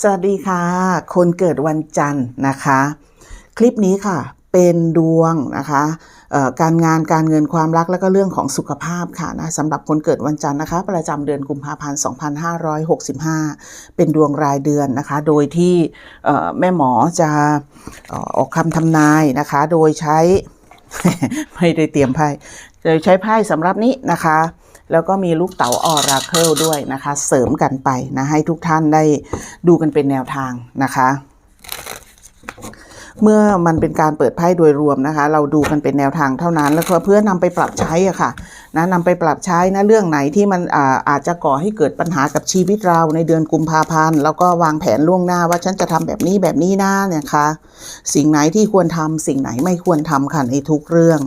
สวัสดีค่ะ คนเกิดวันจันทร์นะคะ คลิปนี้ค่ะ เป็นดวงนะคะการงานการเงินความรักแล้วก็เรื่องของสุขภาพค่ะนะสำหรับคนเกิดวันจันทร์นะคะ ประจำเดือนกุมภาพันธ์ 2565 เป็นดวงรายเดือนนะคะ โดยที่แม่หมอจะออออกคำทำนายนะคะ โดยใช้ ไม่ได้เตรียมไพ่โดยใช้ไพ่สำหรับนี้นะคะ แล้วก็มีลูกเต๋าออราเคิลด้วยนะคะ เสริมกันไปนะให้ทุกท่านได้ดูกันเป็นแนวทางนะคะ เมื่อมันเป็นการเปิดไพ่โดยรวมนะคะ เราดูกันเป็นแนวทางเท่านั้น แล้วก็เพื่อนำไปปรับใช้อะค่ะนะนำไปปรับใช้นะเรื่องไหนที่มันอาอาจจะก่อให้เกิดปัญหากับชีวิตเราในเดือนกุมภาพันธ์แล้วก็วางแผนล่วงหน้าว่าฉันจะทำแบบนี้แบบนี้นะเนี่ยค่ะสิ่งไหนที่ควรทำสิ่งไหนไม่ควรทำค่ะในทุกเรื่อง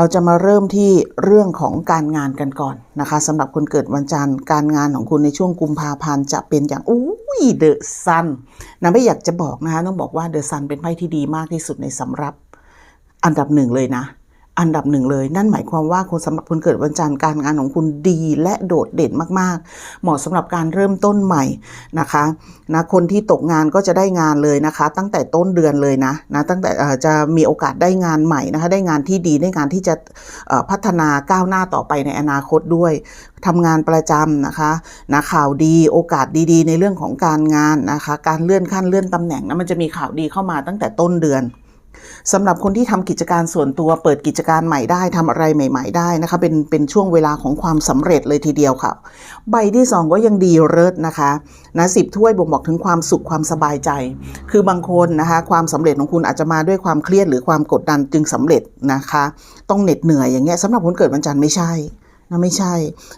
เราจะมาเริ่มที่เรื่องของการงานกันก่อนนะคะสำหรับคนเกิดวันจันทร์การงานของคุณในช่วงกุมภาพันธ์จะเป็นอย่างอู้ยเดอะซันนะไม่อยากจะบอกนะคะต้องบอกว่าเดอะซันเป็นไพ่ที่ดีมากที่สุดในสำรับอันดับหนึ่งเลยนะ อันดับหนึ่งเลย นั่นหมายความว่าคนสำหรับคนเกิดวันจันทร์การงานของคุณดีและโดดเด่นมากๆ เหมาะสำหรับการเริ่มต้นใหม่นะคะนะคนที่ตกงานก็จะได้งานเลยนะคะ ตั้งแต่ต้นเดือนเลยนะนะตั้งแต่จะมีโอกาสได้งานใหม่นะคะได้งานที่ดีได้งานที่จะพัฒนาก้าวหน้าต่อไปในอนาคตด้วยทำงานประจำนะคะนะข่าวดีโอกาสดีๆ ในเรื่องของการงานนะคะ การเลื่อนขั้นเลื่อนตำแหน่งนะมันจะมีข่าวดีเข้ามาตั้งแต่ต้นเดือน สำหรับคนที่ทำกิจการส่วนตัวเปิดกิจการใหม่ได้ทำอะไรใหม่ ๆ ได้นะคะเป็นเป็นช่วงเวลาของความสำเร็จเลยทีเดียวค่ะ ใบที่สองก็ยังดีเลิศนะคะนะสิบถ้วยบ่งบอกถึงความสุขความสบายใจ คือบางคนนะคะความสำเร็จของคุณอาจจะมาด้วยความเครียดหรือความกดดันจึงสำเร็จนะคะ ต้องเหน็ดเหนื่อยอย่างเงี้ยสำหรับคนเกิดวันจันทร์ไม่ใช่ นะไม่ใช่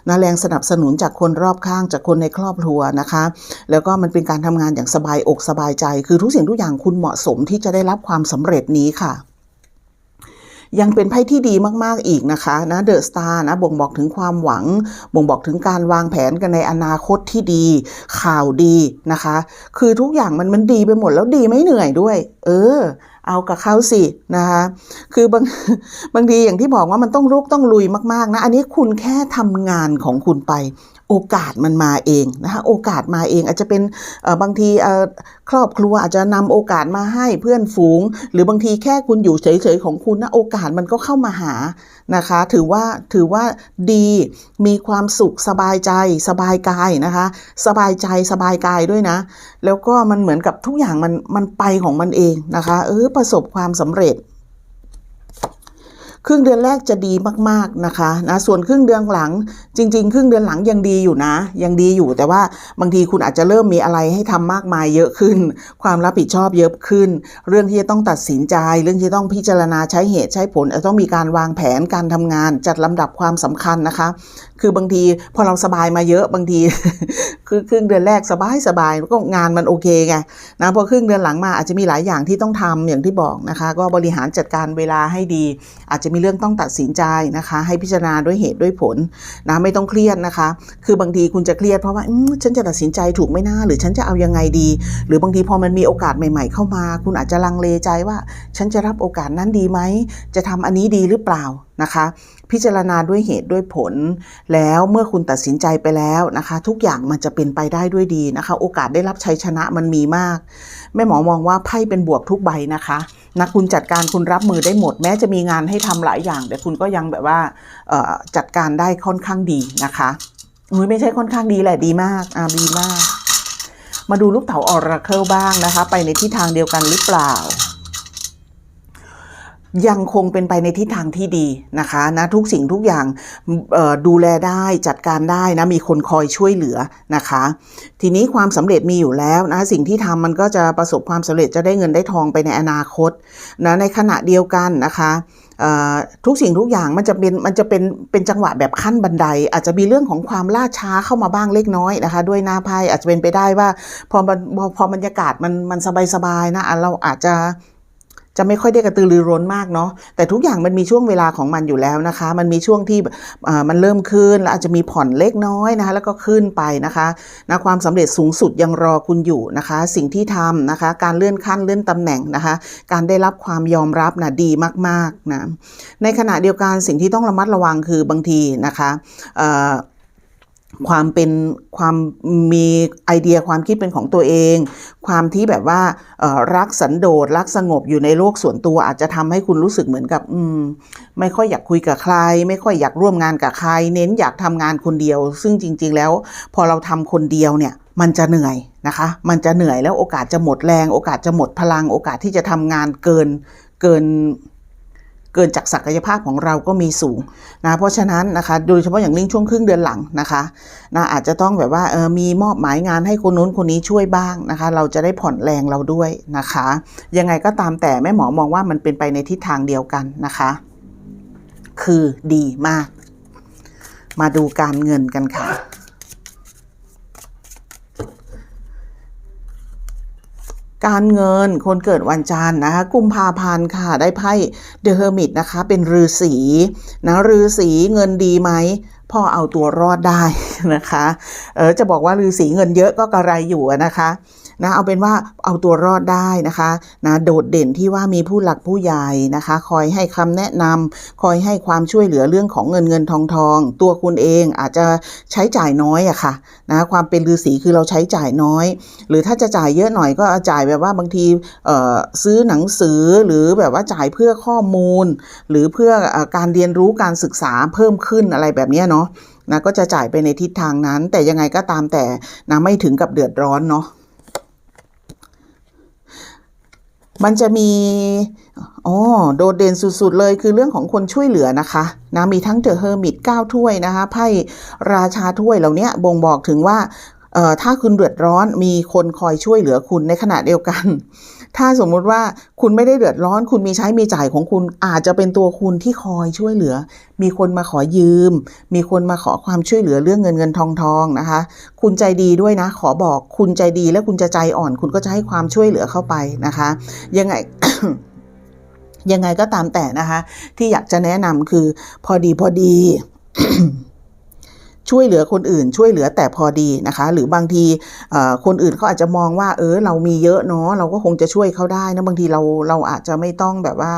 นะแรงสนับสนุนจากคนรอบข้างจากคนในครอบครัวนะคะ แล้วก็มันเป็นการทำงานอย่างสบายอกสบายใจ คือทุกสิ่งทุกอย่างคุณเหมาะสมที่จะได้รับความสำเร็จนี้ค่ะยังเป็นไพ่ที่ดีมาก ๆ อีกนะคะนะเดอะสตาร์นะบ่งบอกถึงความหวัง บ่งบอกถึงการวางแผนกันในอนาคตที่ดี ข่าวดีนะคะ คือทุกอย่างมันมันดีไปหมดแล้วดีไม่เหนื่อยด้วย เออ เอากับเขาสินะคะคือบางบางทีอย่างที่บอกว่ามันต้องรุกต้องลุยมากๆนะ อันนี้คุณแค่ทำงานของคุณไป โอกาสมันมาเองนะคะโอกาสมาเองอาจจะเป็นบางทีครอบครัวอาจจะนำโอกาสมาให้เพื่อนฝูง หรือบางทีแค่คุณอยู่เฉยๆของคุณนะโอกาสมันก็เข้ามาหานะคะ ถือว่าถือว่าดีมีความสุขสบายใจสบายกายนะคะ สบายใจสบายกายด้วยนะ แล้วก็มันเหมือนกับทุกอย่างมันมันไปของมันเองนะคะ เออประสบความสำเร็จ ครึ่งเดือนแรกจะดีมากๆนะคะนะส่วนครึ่งเดือนหลังจริง ๆ ครึ่งเดือนหลังยังดีอยู่นะ ยังดีอยู่แต่ว่าบางทีคุณอาจจะเริ่มมีอะไรให้ทำมากมายเยอะขึ้น ความรับผิดชอบเยอะขึ้น เรื่องที่จะต้องตัดสินใจ เรื่องที่ต้องพิจารณาใช้เหตุใช้ผลต้องมีการวางแผนการทำงานจัดลำดับความสำคัญนะคะ คือบางทีพอเราสบายมาเยอะบางที คือครึ่งเดือนแรกสบายสบายก็งานมันโอเคไงนะพอครึ่งเดือนหลังมาอาจจะมีหลายอย่างที่ต้องทำอย่างที่บอกนะคะ ก็บริหารจัดการเวลาให้ดี อาจจะมีเรื่องต้องตัดสินใจนะคะ ให้พิจารณาด้วยเหตุด้วยผลนะไม่ต้องเครียดนะคะ คือบางทีคุณจะเครียดเพราะว่าอืมฉันจะตัดสินใจถูกไหมนะหรือฉันจะเอายังไงดี หรือบางทีพอมันมีโอกาสใหม่ ๆ เข้ามา คุณอาจจะลังเลใจว่า ฉันจะรับโอกาสนั้นดีไหมจะทำอันนี้ดีหรือเปล่านะคะ พิจารณาด้วยเหตุด้วยผล แล้วเมื่อคุณตัดสินใจไปแล้วนะคะ ทุกอย่างมันจะเป็นไปได้ด้วยดีนะคะ โอกาสได้รับชัยชนะมันมีมากแม่หมอมองว่าไพ่เป็นบวกทุกใบนะคะนะคุณจัดการคุณรับมือได้หมด แม้จะมีงานให้ทำหลายอย่าง แต่คุณก็ยังแบบว่าจัดการได้ค่อนข้างดีนะคะอุ้ยไม่ใช่ค่อนข้างดีแหละดีมากอ่าดีมาก มาดูลูกเต๋าออราเคิลบ้างนะคะ ไปในทิศทางเดียวกันหรือเปล่า ยังคงเป็นไปในทิศทางที่ดีนะคะนะทุกสิ่งทุกอย่างดูแลได้จัดการได้นะมีคนคอยช่วยเหลือนะคะ ทีนี้ความสำเร็จมีอยู่แล้วนะสิ่งที่ทำมันก็จะประสบความสำเร็จจะได้เงินได้ทองไปในอนาคตนะในขณะเดียวกันนะคะทุกสิ่งทุกอย่างมันจะเป็นมันจะเป็นเป็นจังหวะแบบขั้นบันได อาจจะมีเรื่องของความล่าช้าเข้ามาบ้างเล็กน้อยนะคะ ด้วยหน้าไพ่อาจจะเป็นไปได้ว่าพอมันพอบรรยากาศมันมันสบายๆนะเราอาจจะ จะไม่ค่อยได้กระตือรือร้นมากเนาะแต่ทุกอย่างมันมีช่วงเวลาของมันอยู่แล้วนะคะ มันมีช่วงที่มันเริ่มขึ้นแล้วอาจจะมีผ่อนเล็กน้อยนะคะ แล้วก็ขึ้นไปนะคะนะความสำเร็จสูงสุดยังรอคุณอยู่นะคะ สิ่งที่ทำนะคะ การเลื่อนขั้นเลื่อนตำแหน่งนะคะ การได้รับความยอมรับนะดีมากๆนะในขณะเดียวกันสิ่งที่ต้องระมัดระวังคือบางทีนะคะ ความเป็นความมีไอเดียความคิดเป็นของตัวเอง ความที่แบบว่ารักสันโดษรักสงบอยู่ในโลกส่วนตัวอาจจะทำให้คุณรู้สึกเหมือนกับอืมไม่ค่อยอยากคุยกับใคร ไม่ค่อยอยากร่วมงานกับใคร เน้นอยากทำงานคนเดียว ซึ่งจริง ๆ แล้ว พอเราทำคนเดียวเนี่ยมันจะเหนื่อยนะคะ มันจะเหนื่อยแล้วโอกาสจะหมดแรง โอกาสจะหมดพลัง โอกาสที่จะทำงานเกินเกิน เกินจากศักยภาพของเราก็มีสูงนะเพราะฉะนั้นนะคะโดยเฉพาะอย่างยิ่งช่วงครึ่งเดือนหลังนะคะนะอาจจะต้องแบบว่าเออมีมอบหมายงานให้คนนู้นคนนี้ช่วยบ้างนะคะ เราจะได้ผ่อนแรงเราด้วยนะคะ ยังไงก็ตามแต่แม่หมอมองว่ามันเป็นไปในทิศทางเดียวกันนะคะ คือดีมาก มาดูการเงินกันค่ะ การเงินคนเกิดวันจันทร์นะคะกุมภาพันธ์ค่ะได้ไพ่เดอะเฮอร์มิตนะคะ เป็นฤาษีนะฤาษีเงินดีไหมพ่อเอาตัวรอดได้นะคะเออจะบอกว่าฤาษีเงินเยอะก็กระไรอยู่นะคะ นะเอาเป็นว่าเอาตัวรอดได้นะคะนะโดดเด่นที่ว่ามีผู้หลักผู้ใหญ่นะคะ คอยให้คำแนะนำคอยให้ความช่วยเหลือเรื่องของเงินเงินทองทอง ตัวคุณเองอาจจะใช้จ่ายน้อยอะค่ะนะความเป็นฤาษีคือเราใช้จ่ายน้อย หรือถ้าจะจ่ายเยอะหน่อยก็จ่ายแบบว่าบางทีซื้อหนังสือหรือแบบว่าจ่ายเพื่อข้อมูล หรือเพื่ออการเรียนรู้การศึกษาเพิ่มขึ้นอะไรแบบนี้เนาะนะก็จะจ่ายไปในทิศทางนั้น แต่ยังไงก็ตามแต่นะไม่ถึงกับเดือดร้อนเนาะ มันจะมีอ๋อโดดเด่นสุด ๆ เลยคือเรื่องของคนช่วยเหลือนะคะนะมีทั้งเจอเฮอร์มิต9ถ้วยนะคะไพ่ราชาถ้วยเหล่านี้บ่งบอกถึงว่าเอ่อถ้าคุณเดือดร้อนมีคนคอยช่วยเหลือคุณในขณะเดียวกัน ถ้าสมมุติว่าคุณไม่ได้เดือดร้อน คุณมีใช้มีจ่ายของคุณอาจจะเป็นตัวคุณที่คอยช่วยเหลือ มีคนมาขอยืม มีคนมาขอความช่วยเหลือเรื่องเงินเงินทองทองนะคะ คุณใจดีด้วยนะ ขอบอกคุณใจดีและคุณจะใจอ่อน คุณก็จะให้ความช่วยเหลือเข้าไปนะคะ ยังไงยังไงก็ตามแต่นะคะ ที่อยากจะแนะนำคือพอดีพอดี ช่วยเหลือคนอื่น ช่วยเหลือแต่พอดีนะคะ หรือบางทีคนอื่นเขาอาจจะมองว่า เออเรามีเยอะเนาะเราก็คงจะช่วยเขาได้นะบางทีเราเราอาจจะไม่ต้องแบบว่า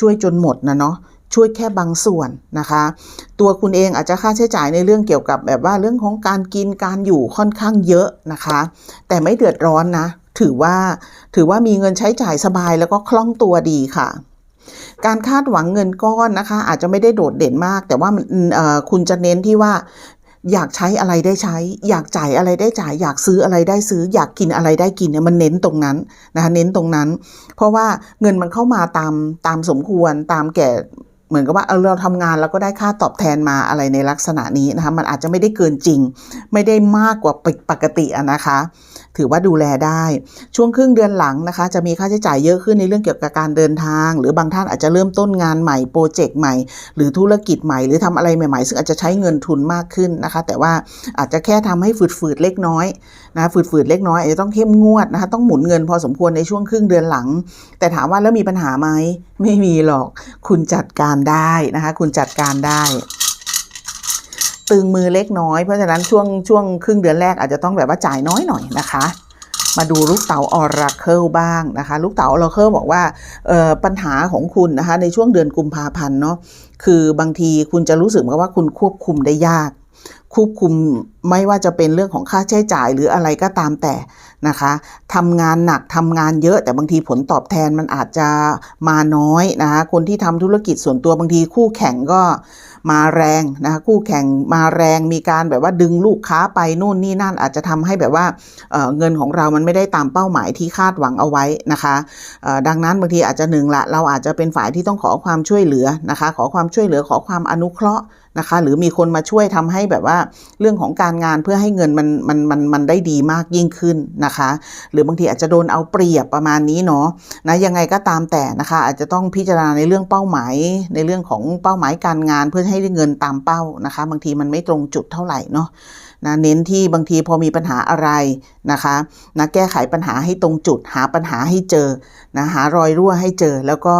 ช่วยจนหมดนะเนาะช่วยแค่บางส่วนนะคะ ตัวคุณเองอาจจะค่าใช้จ่ายในเรื่องเกี่ยวกับแบบว่าเรื่องของการกินการอยู่ค่อนข้างเยอะนะคะ แต่ไม่เดือดร้อนนะ ถือว่าถือว่ามีเงินใช้จ่ายสบายแล้วก็คล่องตัวดีค่ะ การคาดหวังเงินก้อนนะคะ อาจจะไม่ได้โดดเด่นมาก แต่ว่ามันคุณจะเน้นที่ว่าอยากใช้อะไรได้ใช้ อยากจ่ายอะไรได้จ่าย อยากซื้ออะไรได้ซื้อ อยากกินอะไรได้กินเนี่ยมันเน้นตรงนั้นนะคะเน้นตรงนั้น เพราะว่าเงินมันเข้ามาตามตามสมควรตามแก่ เหมือนกับว่าเออเราทำงานแล้วก็ได้ค่าตอบแทนมาอะไรในลักษณะนี้นะคะมันอาจจะไม่ได้เกินจริง ไม่ได้มากกว่าปกติอะนะคะ ถือว่าดูแลได้ช่วงครึ่งเดือนหลังนะคะ จะมีค่าใช้จ่ายเยอะขึ้นในเรื่องเกี่ยวกับการเดินทาง หรือบางท่านอาจจะเริ่มต้นงานใหม่โปรเจกต์ใหม่ หรือธุรกิจใหม่หรือทำอะไรใหม่ๆ ซึ่งอาจจะใช้เงินทุนมากขึ้นนะคะ แต่ว่าอาจจะแค่ทำให้ฝืดๆเล็กน้อยนะฝืดๆเล็กน้อยอาจจะต้องเข้มงวดนะคะต้องหมุนเงินพอสมควรในช่วงครึ่งเดือนหลัง แต่ถามว่าแล้วมีปัญหาไหมไม่มีหรอกคุณจัดการได้นะคะ คุณจัดการได้ ตึงมือเล็กน้อยเพราะฉะนั้นช่วงช่วงครึ่งเดือนแรกอาจจะต้องแบบว่าจ่ายน้อยหน่อยนะคะมาดูลูกเต๋าออราเคิลบ้างนะคะ ลูกเต๋าออราเคิลบอกว่าปัญหาของคุณนะคะในช่วงเดือนกุมภาพันธ์เนาะคือบางทีคุณจะรู้สึกว่าคุณควบคุมได้ยาก ควบคุมไม่ว่าจะเป็นเรื่องของค่าใช้จ่ายหรืออะไรก็ตามแต่นะคะทำงานหนักทำงานเยอะ แต่บางทีผลตอบแทนมันอาจจะมาน้อยนะคะคนที่ทำธุรกิจส่วนตัวบางทีคู่แข่งก็มาแรงนะคะคู่แข่งมาแรงมีการแบบว่าดึงลูกค้าไปนู่นนี่นั่นอาจจะทำให้แบบว่าเเงินของเรามันไม่ได้ตามเป้าหมายที่คาดหวังเอาไว้นะคะดังนั้นบางทีอาจจะหนึ่งละเราอาจจะเป็นฝ่ายที่ต้องขอความช่วยเหลือนะคะ ขอความช่วยเหลือขอความอนุเคราะห์ นะคะ หรือมีคนมาช่วยทำให้แบบว่าเรื่องของการงานเพื่อให้เงินมันมันมันมันได้ดีมากยิ่งขึ้นนะคะ หรือบางทีอาจจะโดนเอาเปรียบประมาณนี้เนาะนะยังไงก็ตามแต่นะคะ อาจจะต้องพิจารณาในเรื่องเป้าหมายในเรื่องของเป้าหมายการงานเพื่อให้ได้เงินตามเป้านะคะ บางทีมันไม่ตรงจุดเท่าไหร่เนาะนะเน้นที่บางทีพอมีปัญหาอะไรนะคะนะแก้ไขปัญหาให้ตรงจุด หาปัญหาให้เจอนะหารอยรั่วให้เจอ แล้วก็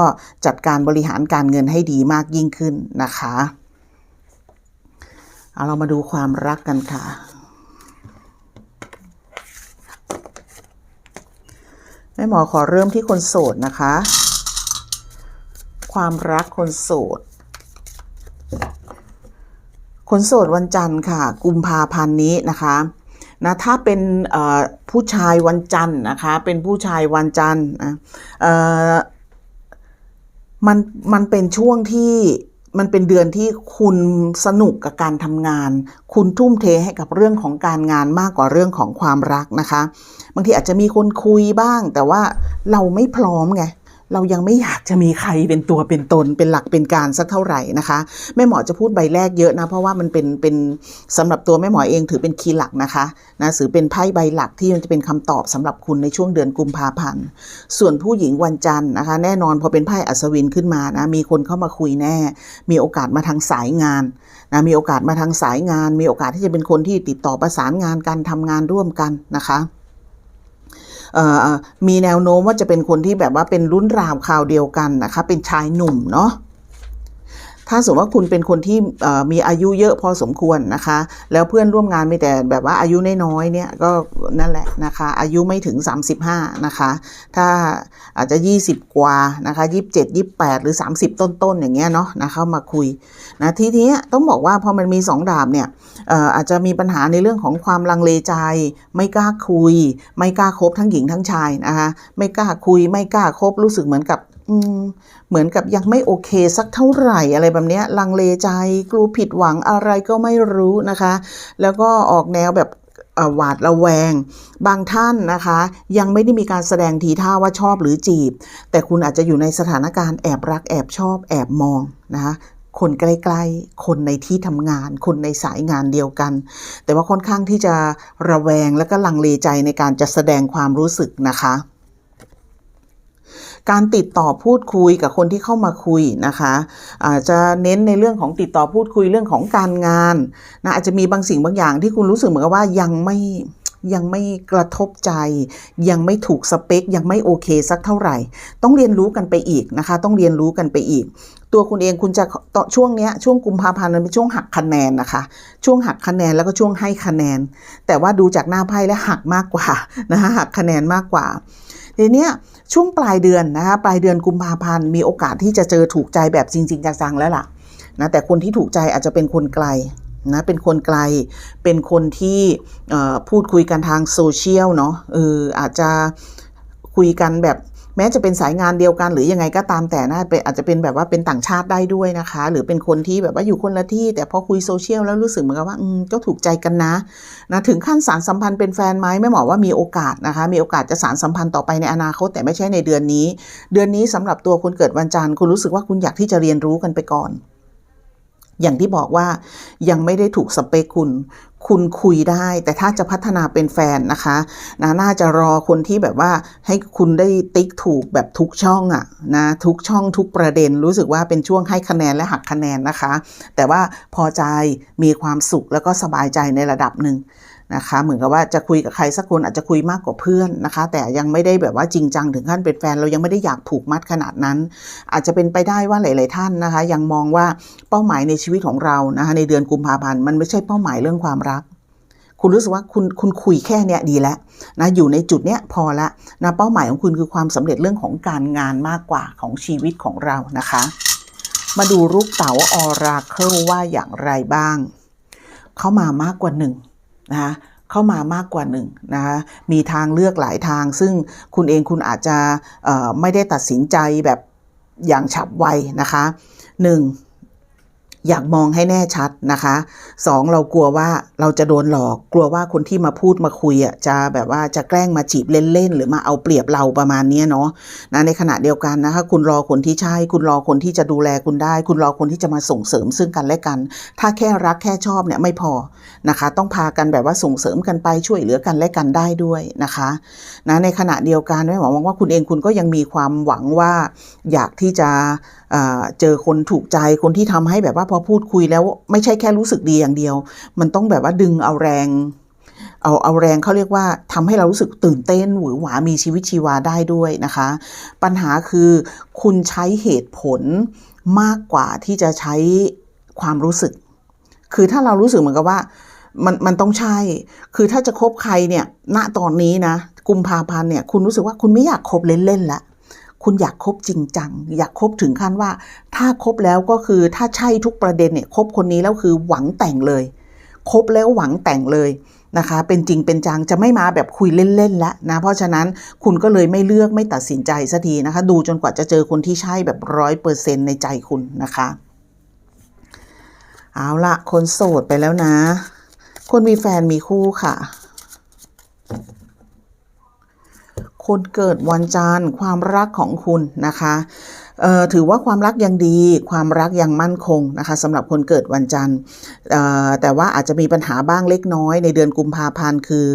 จัดการบริหารการเงินให้ดีมากยิ่งขึ้นนะคะ เอาเรามาดูความรักกันค่ะ แม่หมอขอเริ่มที่คนโสดนะคะ ความรักคนโสด คนโสดวันจันทร์ค่ะ กุมภาพันธ์นี้นะคะนะถ้าเป็นผู้ชายวันจันทร์นะคะ เป็นผู้ชายวันจันทร์นะมันมันเป็นช่วงที่ มันเป็นเดือนที่คุณสนุกกับการทำงาน คุณทุ่มเทให้กับเรื่องของการงานมากกว่าเรื่องของความรักนะคะ บางทีอาจจะมีคนคุยบ้าง แต่ว่าเราไม่พร้อมไง เรายังไม่อยากจะมีใครเป็นตัวเป็นตนเป็นหลักเป็นการสักเท่าไหร่นะคะแม่หมอจะพูดใบแรกเยอะนะเพราะว่ามันเป็นเป็นสำหรับตัวแม่หมอเองถือเป็นคีย์หลักนะคะนะถือเป็นไพ่ใบหลักที่มันจะเป็นคำตอบสำหรับคุณในช่วงเดือนกุมภาพันธ์ส่วนผู้หญิงวันจันทร์นะคะ แน่นอนพอเป็นไพ่อัศวินขึ้นมานะมีคนเข้ามาคุยแน่ มีโอกาสมาทางสายงานนะมีโอกาสมาทางสายงาน มีโอกาสที่จะเป็นคนที่ติดต่อประสานงานการทำงานร่วมกันนะคะ มีแนวโน้มว่าจะเป็นคนที่แบบว่าเป็นรุ่นราวคราวเดียวกันนะคะ เป็นชายหนุ่มเนาะ ถ้าสมมติว่าคุณเป็นคนที่มีอายุเยอะพอสมควรนะคะ แล้วเพื่อนร่วมงานมีแต่แบบว่าอายุน้อยๆเนี่ยก็นั่นแหละนะคะ อายุไม่ถึง 35 นะคะ ถ้าอาจจะ 20 กว่านะคะ27 28 หรือ 30 ต้นๆอย่างเงี้ยเนาะนะเข้ามาคุยนะทีนี้ต้องบอกว่าพอมันมี 2 ดาบเนี่ยอาจจะมีปัญหาในเรื่องของความลังเลใจ ไม่กล้าคุย ไม่กล้าคบทั้งหญิงทั้งชายนะคะไม่กล้าคุยไม่กล้าคบรู้สึกเหมือนกับ เหมือนกับยังไม่โอเคสักเท่าไหร่อะไรแบบเนี้ยลังเลใจกลัวผิดหวังอะไรก็ไม่รู้นะคะ แล้วก็ออกแนวแบบหวาดระแวง บางท่านนะคะ ยังไม่ได้มีการแสดงทีท่าว่าชอบหรือจีบ แต่คุณอาจจะอยู่ในสถานการณ์แอบรักแอบชอบแอบมองนะคะคนใกล้ๆ คนในที่ทำงาน คนในสายงานเดียวกัน แต่ว่าค่อนข้างที่จะระแวงและก็ลังเลใจในการจะแสดงความรู้สึกนะคะ การติดต่อพูดคุยกับคนที่เข้ามาคุยนะคะอาจจะเน้นในเรื่องของติดต่อพูดคุยเรื่องของการงานนะอาจจะมีบางสิ่งบางอย่างที่คุณรู้สึกเหมือนกับว่ายังไม่ยังไม่กระทบใจ ยังไม่ถูกสเปค ยังไม่โอเคสักเท่าไหร่ ต้องเรียนรู้กันไปอีกนะคะ ต้องเรียนรู้กันไปอีก ตัวคุณเองคุณจะต่อช่วงเนี้ยช่วงกุมภาพันธ์มันเป็นช่วงหักคะแนนนะคะ ช่วงหักคะแนนแล้วก็ช่วงให้คะแนน แต่ว่าดูจากหน้าไพ่แล้วหักมากกว่านะคะหักคะแนนมากกว่าทีเนี้ย ช่วงปลายเดือนนะคะปลายเดือนกุมภาพันธ์มีโอกาสที่จะเจอถูกใจแบบจริง ๆ จังๆแล้วล่ะนะแต่คนที่ถูกใจอาจจะเป็นคนไกลนะเป็นคนไกลเป็นคนที่พูดคุยกันทางโซเชียลเนาะเอออาจจะคุยกันแบบ แม้จะเป็นสายงานเดียวกันหรือยังไงก็ตามแต่นะอาจจะเป็นแบบว่าเป็นต่างชาติได้ด้วยนะคะ หรือเป็นคนที่แบบว่าอยู่คนละที่ แต่พอคุยโซเชียลแล้วรู้สึกเหมือนกับว่าอืมก็ถูกใจกันนะนะ ถึงขั้นสารสัมพันธ์เป็นแฟนไหมไม่หมอว่ามีโอกาสนะคะ มีโอกาสจะสารสัมพันธ์ต่อไปในอนาคตแต่ไม่ใช่ในเดือนนี้ เดือนนี้สำหรับตัวคนเกิดวันจันทร์คุณรู้สึกว่าคุณอยากที่จะเรียนรู้กันไปก่อนอย่างที่บอกว่ายังไม่ได้ถูกสเปคคุณ คุณคุยได้ แต่ถ้าจะพัฒนาเป็นแฟนนะคะนะน่าจะรอคนที่แบบว่าให้คุณได้ติ๊กถูกแบบทุกช่องอะนะทุกช่องทุกประเด็นรู้สึกว่าเป็นช่วงให้คะแนนและหักคะแนนนะคะ แต่ว่าพอใจมีความสุขแล้วก็สบายใจในระดับหนึ่ง นะคะเหมือนกับว่าจะคุยกับใครสักคนอาจจะคุยมากกว่าเพื่อนนะคะ แต่ยังไม่ได้แบบว่าจริงจังถึงขั้นเป็นแฟนเรายังไม่ได้อยากผูกมัดขนาดนั้น อาจจะเป็นไปได้ว่าหลาย ๆ ท่านนะคะ ยังมองว่าเป้าหมายในชีวิตของเรานะคะในเดือนกุมภาพันธ์มันไม่ใช่เป้าหมายเรื่องความรัก คุณรู้สึกว่าคุณคุณคุยแค่เนี้ยดีแล้วนะอยู่ในจุดเนี้ยพอละนะเป้าหมายของคุณคือความสำเร็จเรื่องของการงานมากกว่าของชีวิตของเรานะคะ มาดูรูปเต๋าออราเคิลว่าอย่างไรบ้าง เข้ามามากกว่าหนึ่ง นะคะเข้ามามากกว่าหนึ่งนะคะมีทางเลือกหลายทาง ซึ่งคุณเองคุณอาจจะไม่ได้ตัดสินใจแบบอย่างฉับไวนะคะหนึ่ง อยากมองให้แน่ชัดนะคะสองเรากลัวว่าเราจะโดนหลอก กลัวว่าคนที่มาพูดมาคุยอะจะแบบว่าจะแกล้งมาจีบเล่นๆหรือมาเอาเปรียบเราประมาณนี้เนาะนะในขณะเดียวกันนะคะคุณรอคนที่ใช่ คุณรอคนที่จะดูแลคุณได้ คุณรอคนที่จะมาส่งเสริมซึ่งกันและกัน ถ้าแค่รักแค่ชอบเนี่ยไม่พอนะคะ ต้องพากันแบบว่าส่งเสริมกันไปช่วยเหลือกันและกันได้ด้วยนะคะนะในขณะเดียวกันแม่หมอมองว่าคุณเองคุณก็ยังมีความหวังว่าอยากที่จะเจอคนถูกใจคนที่ทำให้แบบว่าอพูดคุยแล้วไม่ใช่แค่รู้สึกดีอย่างเดียว มันต้องแบบว่าดึงเอาแรง เอาเอาแรงเขาเรียกว่าทำให้เรารู้สึกตื่นเต้นหวือหวามีชีวิตชีวาได้ด้วยนะคะ ปัญหาคือคุณใช้เหตุผลมากกว่าที่จะใช้ความรู้สึก คือถ้าเรารู้สึกเหมือนกับว่ามันมันต้องใช่ คือถ้าจะคบใครเนี่ย ณ ตอนนี้นะ กุมภาพันธ์เนี่ย คุณรู้สึกว่าคุณไม่อยากคบเล่นๆละ คุณอยากคบจริงจัง อยากคบถึงขั้นว่า ถ้าคบแล้วก็คือถ้าใช่ทุกประเด็นเนี่ยคบคนนี้แล้วคือหวังแต่งเลยคบแล้วหวังแต่งเลยนะคะ เป็นจริงเป็นจังจะไม่มาแบบคุยเล่นๆแล้วนะ เพราะฉะนั้นคุณก็เลยไม่เลือกไม่ตัดสินใจสักทีนะคะ ดูจนกว่าจะเจอคนที่ใช่แบบร้อยเปอร์เซ็นในใจคุณนะคะ เอาละคนโสดไปแล้วนะ คนมีแฟนมีคู่ค่ะ คนเกิดวันจันทร์ความรักของคุณนะคะถือว่าความรักยังดี ความรักยังมั่นคงนะคะสำหรับคนเกิดวันจันทร์แต่ว่าอาจจะมีปัญหาบ้างเล็กน้อย ในเดือนกุมภาพันธ์คือ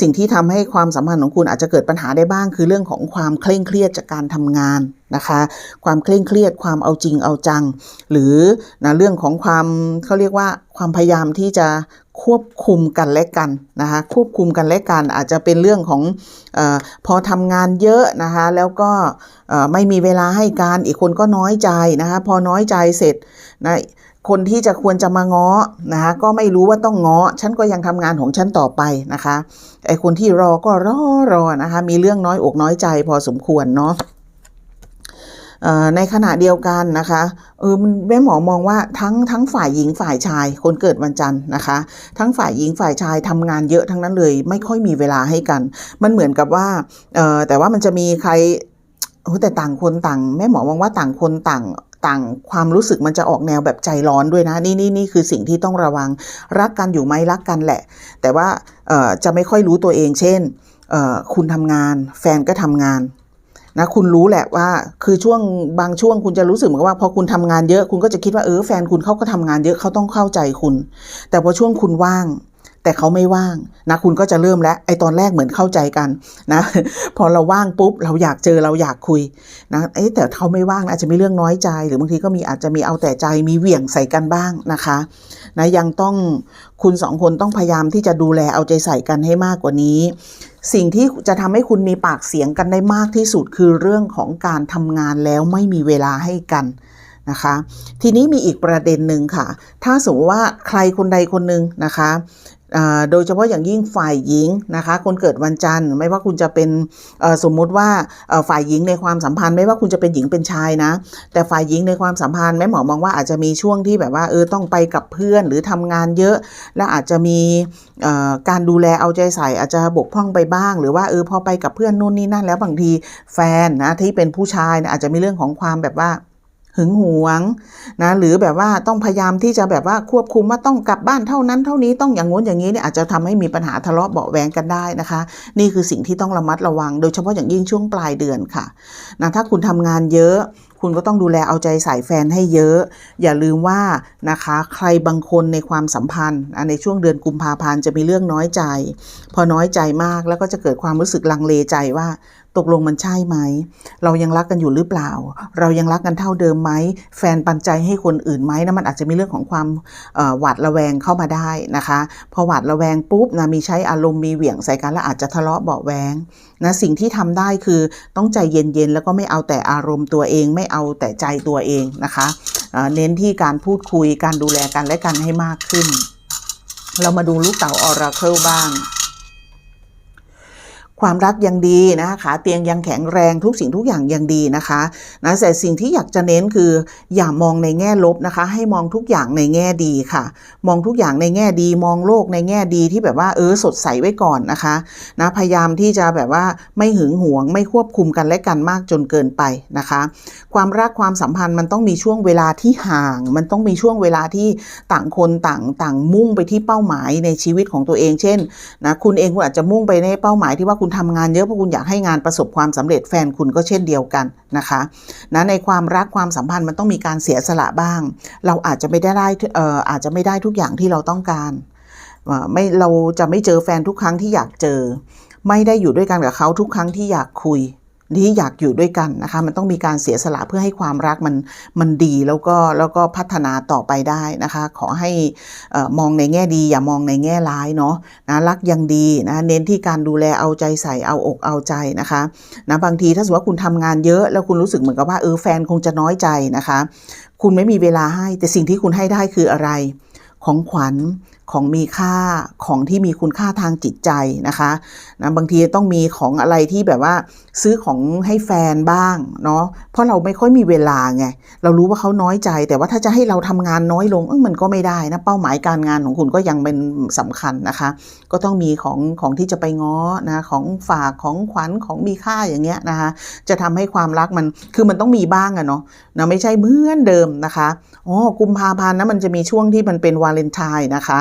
สิ่งที่ทำให้ความสัมพันธ์ของคุณอาจจะเกิดปัญหาได้บ้าง คือเรื่องของความเคร่งเครียดจากการทำงานนะคะความเคร่งเครียดความเอาจริงเอาจัง หรือนะเรื่องของความเขาเรียกว่าความพยายามที่จะ ควบคุมกันและกันนะคะควบคุมกันและกันอาจจะเป็นเรื่องของอพอทำงานเยอะนะคะแล้วก็ไม่มีเวลาให้การอีกคนก็น้อยใจนะคะพอน้อยใจเสร็จนะคนที่จะควรจะมาง้อนะคะก็ไม่รู้ว่าต้องง้อฉันก็ยังทำงานของฉันต่อไปนะคะไอคนที่รอก็รอรอนะคะมีเรื่องน้อยอกน้อยใจพอสมควรเนาะ ในขณะเดียวกันนะคะเออมันแม่หมอมองว่าทั้งทั้งฝ่ายหญิงฝ่ายชายคนเกิดวันจันทร์นะคะ ทั้งฝ่ายหญิงฝ่ายชายทำงานเยอะทั้งนั้นเลย ไม่ค่อยมีเวลาให้กัน มันเหมือนกับว่าเออแต่ว่ามันจะมีใครแต่ต่างคนต่างแม่หมอมองว่าต่างคนต่างต่างความรู้สึกมันจะออกแนวแบบใจร้อนด้วยนะ นี่นี่นี่คือสิ่งที่ต้องระวังรักกันอยู่ไหมรักกันแหละ แต่ว่าจะไม่ค่อยรู้ตัวเอง เช่นคุณทำงาน แฟนก็ทำงาน นะคุณรู้แหละว่าคือช่วงบางช่วงคุณจะรู้สึกเหมือนว่าพอคุณทำงานเยอะคุณก็จะคิดว่าเออแฟนคุณเขาก็ทำงานเยอะเขาต้องเข้าใจคุณ แต่พอช่วงคุณว่าง แต่เขาไม่ว่างนะคุณก็จะเริ่มแล้วไอตอนแรกเหมือนเข้าใจกันนะพอเราว่างปุ๊บเราอยากเจอเราอยากคุยนะเอ๊แต่เขาไม่ว่างอาจจะมีเรื่องน้อยใจ หรือบางทีก็มีอาจจะมีเอาแต่ใจมีเหวี่ยงใส่กันบ้างนะคะนะยังต้องคุณสองคนต้องพยายามที่จะดูแลเอาใจใส่กันให้มากกว่านี้ สิ่งที่จะทำให้คุณมีปากเสียงกันได้มากที่สุดคือเรื่องของการทำงานแล้วไม่มีเวลาให้กันนะคะทีนี้มีอีกประเด็นหนึ่งค่ะ ถ้าสมมติว่าใครคนใดคนหนึ่งนะคะ โดยเฉพาะอย่างยิ่งฝ่ายหญิงนะคะ คนเกิดวันจันทร์ไม่ว่าคุณจะเป็นสมมุติว่าฝ่ายหญิงในความสัมพันธ์ ไม่ว่าคุณจะเป็นหญิงเป็นชายนะ แต่ฝ่ายหญิงในความสัมพันธ์แม่หมอมองว่าอาจจะมีช่วงที่แบบว่าเออต้องไปกับเพื่อนหรือทำงานเยอะ และอาจจะมีการดูแลเอาใจใส่อาจจะบกพร่องไปบ้าง หรือว่าเออพอไปกับเพื่อนนู่นนี่นั่นแล้วบางทีแฟนนะที่เป็นผู้ชายนะอาจจะมีเรื่องของความแบบว่า หึงหวงนะหรือแบบว่าต้องพยายามที่จะแบบว่าควบคุมว่าต้องกลับบ้านเท่านั้นเท่านี้ต้องอย่างงู้นอย่างนี้เนี่ยอาจจะทำให้มีปัญหาทะเลาะเบาแวงกันได้นะคะ นี่คือสิ่งที่ต้องระมัดระวัง โดยเฉพาะอย่างยิ่งช่วงปลายเดือนค่ะนะถ้าคุณทำงานเยอะคุณก็ต้องดูแลเอาใจใส่แฟนให้เยอะ อย่าลืมว่านะคะ ใครบางคนในความสัมพันธ์ในช่วงเดือนกุมภาพันธ์จะมีเรื่องน้อยใจ พอน้อยใจมากแล้วก็จะเกิดความรู้สึกลังเลใจว่า ตกลงมันใช่ไหม เรายังรักกันอยู่หรือเปล่า เรายังรักกันเท่าเดิมไหม แฟนปันใจให้คนอื่นไหมนะมันอาจจะมีเรื่องของความหวาดระแวงเข้ามาได้นะคะ พอหวาดระแวงปุ๊บนะมีใช้อารมณ์มีเหวี่ยงใส่กันแล้วอาจจะทะเลาะเบาแวงนะสิ่งที่ทำได้คือต้องใจเย็นๆแล้วก็ไม่เอาแต่อารมณ์ตัวเอง ไม่เอาแต่ใจตัวเองนะคะเอ่อเน้นที่การพูดคุยการดูแลกันและกันให้มากขึ้น เรามาดูลูกเต๋าออราเคิลบ้าง ความรักยังดีนะคะขาเตียงยังแข็งแรงทุกสิ่งทุกอย่างยังดีนะคะนะแต่สิ่งที่อยากจะเน้นคืออย่ามองในแง่ลบนะคะ ให้มองทุกอย่างในแง่ดีค่ะ มองทุกอย่างในแง่ดี มองโลกในแง่ดีที่แบบว่าเออสดใสไว้ก่อนนะคะนะพยายามที่จะแบบว่าไม่หึงหวง ไม่ควบคุมกันและกันมากจนเกินไปนะคะ ความรักความสัมพันธ์มันต้องมีช่วงเวลาที่ห่าง มันต้องมีช่วงเวลาที่ต่างคนต่างต่างมุ่งไปที่เป้าหมายในชีวิตของตัวเอง เช่นนะคุณเองคุณอาจจะมุ่งไปในเป้าหมายที่ว่าคุณทำงานเยอะเพราะคุณอยากให้งานประสบความสำเร็จแฟนคุณก็เช่นเดียวกันนะคะนะในความรักความสัมพันธ์มันต้องมีการเสียสละบ้าง เราอาจจะไม่ได้ได้เอ่ออาจจะไม่ได้ทุกอย่างที่เราต้องการไม่เราจะไม่เจอแฟนทุกครั้งที่อยากเจอ ไม่ได้อยู่ด้วยกันกับเขาทุกครั้งที่อยากคุย ที่อยากอยู่ด้วยกันนะคะ มันต้องมีการเสียสละเพื่อให้ความรักมันมันดีแล้วก็แล้วก็พัฒนาต่อไปได้นะคะ ขอให้มองในแง่ดี อย่ามองในแง่ร้ายเนาะนะรักยังดีนะเน้นที่การดูแลเอาใจใส่เอาอกเอาใจนะคะนะบางทีถ้าสมมติว่าคุณทำงานเยอะ แล้วคุณรู้สึกเหมือนกับว่าเออแฟนคงจะน้อยใจนะคะ คุณไม่มีเวลาให้แต่สิ่งที่คุณให้ได้คืออะไร ของขวัญ ของมีค่าของที่มีคุณค่าทางจิตใจนะคะนะบางทีต้องมีของอะไรที่แบบว่าซื้อของให้แฟนบ้างเนาะเพราะเราไม่ค่อยมีเวลาไงเรารู้ว่าเขาน้อยใจ แต่ว่าถ้าจะให้เราทำงานน้อยลงเออมันก็ไม่ได้นะเป้าหมายการงานของคุณก็ยังเป็นสำคัญนะคะ ก็ต้องมีของของที่จะไปง้อนะของฝากของขวัญของมีค่าอย่างเงี้ยนะคะจะทำให้ความรักมันคือมันต้องมีบ้างอะเนาะนะไม่ใช่เหมือนเดิมนะคะอ๋อกุมภาพันธ์นะมันจะมีช่วงที่มันเป็นวาเลนไทน์นะคะ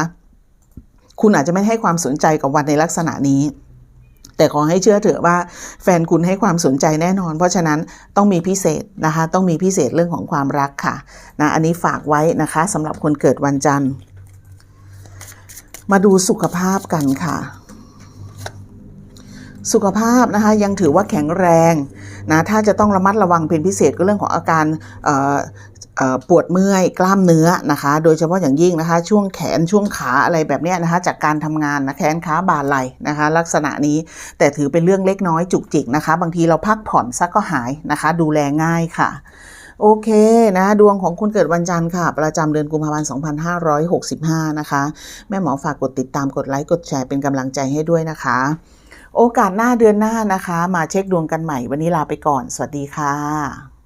คุณอาจจะไม่ให้ความสนใจกับวันในลักษณะนี้ แต่ขอให้เชื่อเถอะว่า แฟนคุณให้ความสนใจแน่นอน เพราะฉะนั้นต้องมีพิเศษนะคะ ต้องมีพิเศษเรื่องของความรักค่ะนะอันนี้ฝากไว้นะคะสำหรับคนเกิดวันจันทร์ มาดูสุขภาพกันค่ะสุขภาพนะคะยังถือว่าแข็งแรงนะถ้าจะต้องระมัดระวังเป็นพิเศษก็เรื่องของอาการ ปวดเมื่อยกล้ามเนื้อนะคะ โดยเฉพาะอย่างยิ่งนะคะ ช่วงแขนช่วงขาอะไรแบบนี้นะคะ จากการทำงานนะแขนขาบ่าไหล่นะคะ ลักษณะนี้แต่ถือเป็นเรื่องเล็กน้อยจุกจิกนะคะ บางทีเราพักผ่อนซักก็หายนะคะ ดูแลง่ายค่ะโอเคนะดวงของคุณเกิดวันจันทร์ค่ะ ประจำเดือนกุมภาพันธ์ 2565 นะคะ แม่หมอฝากกดติดตามกดไลค์กดแชร์เป็นกำลังใจให้ด้วยนะคะ โอกาสหน้าเดือนหน้านะคะ มาเช็คดวงกันใหม่วันนี้ลาไปก่อน สวัสดีค่ะ